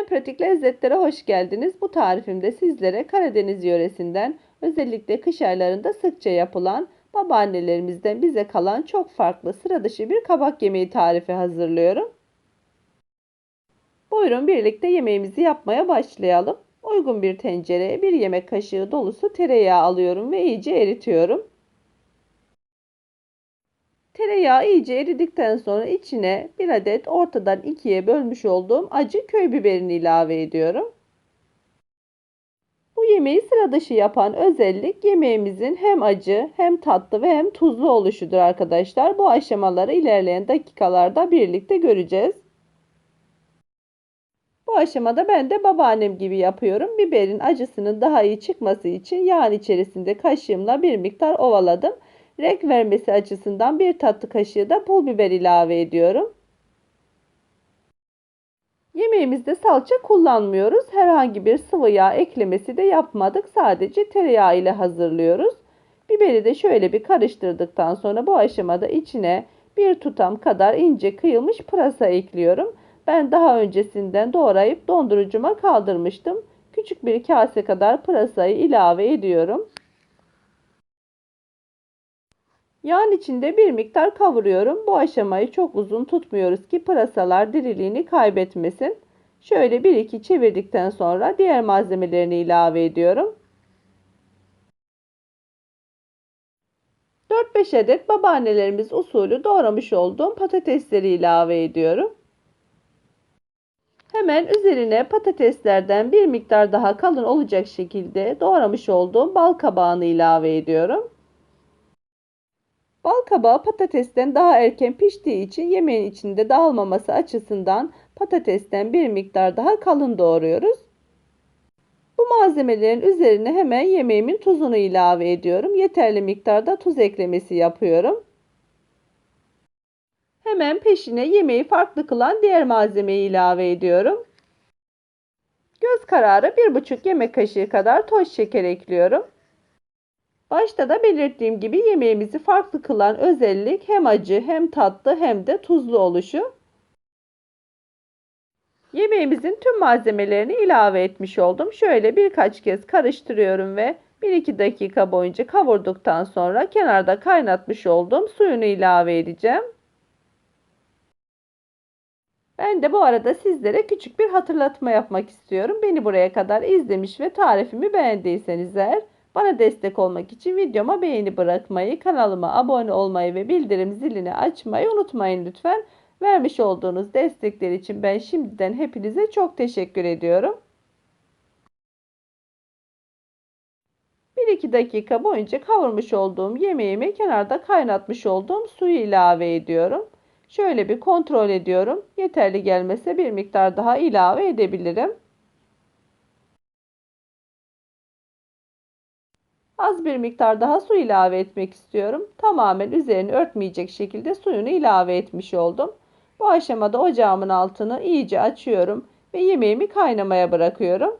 En pratik lezzetlere hoş geldiniz. Bu tarifimde sizlere Karadeniz yöresinden özellikle kış aylarında sıkça yapılan babaannelerimizden bize kalan çok farklı sıra dışı bir kabak yemeği tarifi hazırlıyorum. Buyurun birlikte yemeğimizi yapmaya başlayalım. Uygun bir tencereye bir yemek kaşığı dolusu tereyağı alıyorum ve iyice eritiyorum. Tereyağı iyice eridikten sonra içine bir adet ortadan ikiye bölmüş olduğum acı köy biberini ilave ediyorum. Bu yemeği sıra dışı yapan özellik yemeğimizin hem acı hem tatlı ve hem tuzlu oluşudur arkadaşlar. Bu aşamaları ilerleyen dakikalarda birlikte göreceğiz. Bu aşamada ben de babaannem gibi yapıyorum. Biberin acısının daha iyi çıkması için yağın içerisinde kaşığımla bir miktar ovaladım. Renk vermesi açısından bir tatlı kaşığı da pul biber ilave ediyorum. Yemeğimizde salça kullanmıyoruz. Herhangi bir sıvı yağ eklemesi de yapmadık. Sadece tereyağı ile hazırlıyoruz. Biberi de şöyle bir karıştırdıktan sonra bu aşamada içine bir tutam kadar ince kıyılmış pırasa ekliyorum. Ben daha öncesinden doğrayıp dondurucuma kaldırmıştım. Küçük bir kase kadar pırasayı ilave ediyorum. Yağın içinde bir miktar kavuruyorum. Bu aşamayı çok uzun tutmuyoruz ki pırasalar diriliğini kaybetmesin. Şöyle bir iki çevirdikten sonra diğer malzemelerini ilave ediyorum. 4-5 adet babaannelerimiz usulü doğramış olduğum patatesleri ilave ediyorum. Hemen üzerine patateslerden bir miktar daha kalın olacak şekilde doğramış olduğum bal kabağını ilave ediyorum. Bal kabağı patatesten daha erken piştiği için yemeğin içinde dağılmaması açısından patatesten bir miktar daha kalın doğruyoruz. Bu malzemelerin üzerine hemen yemeğimin tuzunu ilave ediyorum. Yeterli miktarda tuz eklemesi yapıyorum. Hemen peşine yemeği farklı kılan diğer malzemeyi ilave ediyorum. Göz kararı 1,5 yemek kaşığı kadar toz şeker ekliyorum. Başta da belirttiğim gibi yemeğimizi farklı kılan özellik hem acı hem tatlı hem de tuzlu oluşu. Yemeğimizin tüm malzemelerini ilave etmiş oldum. Şöyle birkaç kez karıştırıyorum ve 1-2 dakika boyunca kavurduktan sonra kenarda kaynatmış olduğum suyunu ilave edeceğim. Ben de bu arada sizlere küçük bir hatırlatma yapmak istiyorum. Beni buraya kadar izlemiş ve tarifimi beğendiyseniz eğer bana destek olmak için videoma beğeni bırakmayı, kanalıma abone olmayı ve bildirim zilini açmayı unutmayın lütfen. Vermiş olduğunuz destekler için ben şimdiden hepinize çok teşekkür ediyorum. 1-2 dakika boyunca kavurmuş olduğum yemeğimi kenarda kaynatmış olduğum suyu ilave ediyorum. Şöyle bir kontrol ediyorum. Yeterli gelmese bir miktar daha ilave edebilirim. Az bir miktar daha su ilave etmek istiyorum. Tamamen üzerini örtmeyecek şekilde suyunu ilave etmiş oldum. Bu aşamada ocağımın altını iyice açıyorum ve yemeğimi kaynamaya bırakıyorum.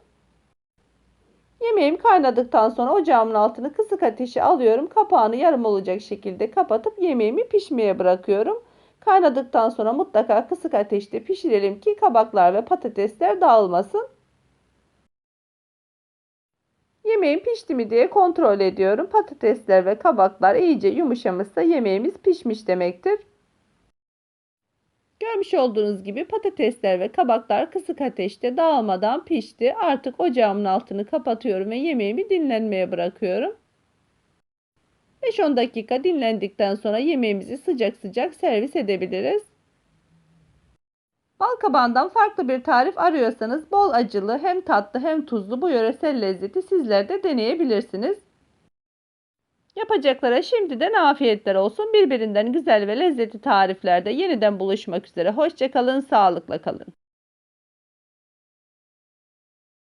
Yemeğim kaynadıktan sonra ocağımın altını kısık ateşe alıyorum. Kapağını yarım olacak şekilde kapatıp yemeğimi pişmeye bırakıyorum. Kaynadıktan sonra mutlaka kısık ateşte pişirelim ki kabaklar ve patatesler dağılmasın. Yemeğim pişti mi diye kontrol ediyorum. Patatesler ve kabaklar iyice yumuşamışsa yemeğimiz pişmiş demektir. Görmüş olduğunuz gibi patatesler ve kabaklar kısık ateşte dağılmadan pişti. Artık ocağımın altını kapatıyorum ve yemeğimi dinlenmeye bırakıyorum. 5-10 dakika dinlendikten sonra yemeğimizi sıcak sıcak servis edebiliriz. Bal kabağından farklı bir tarif arıyorsanız bol acılı hem tatlı hem tuzlu bu yöresel lezzeti sizler de deneyebilirsiniz. Yapacaklara şimdiden afiyetler olsun. Birbirinden güzel ve lezzetli tariflerde yeniden buluşmak üzere. Hoşçakalın, sağlıkla kalın.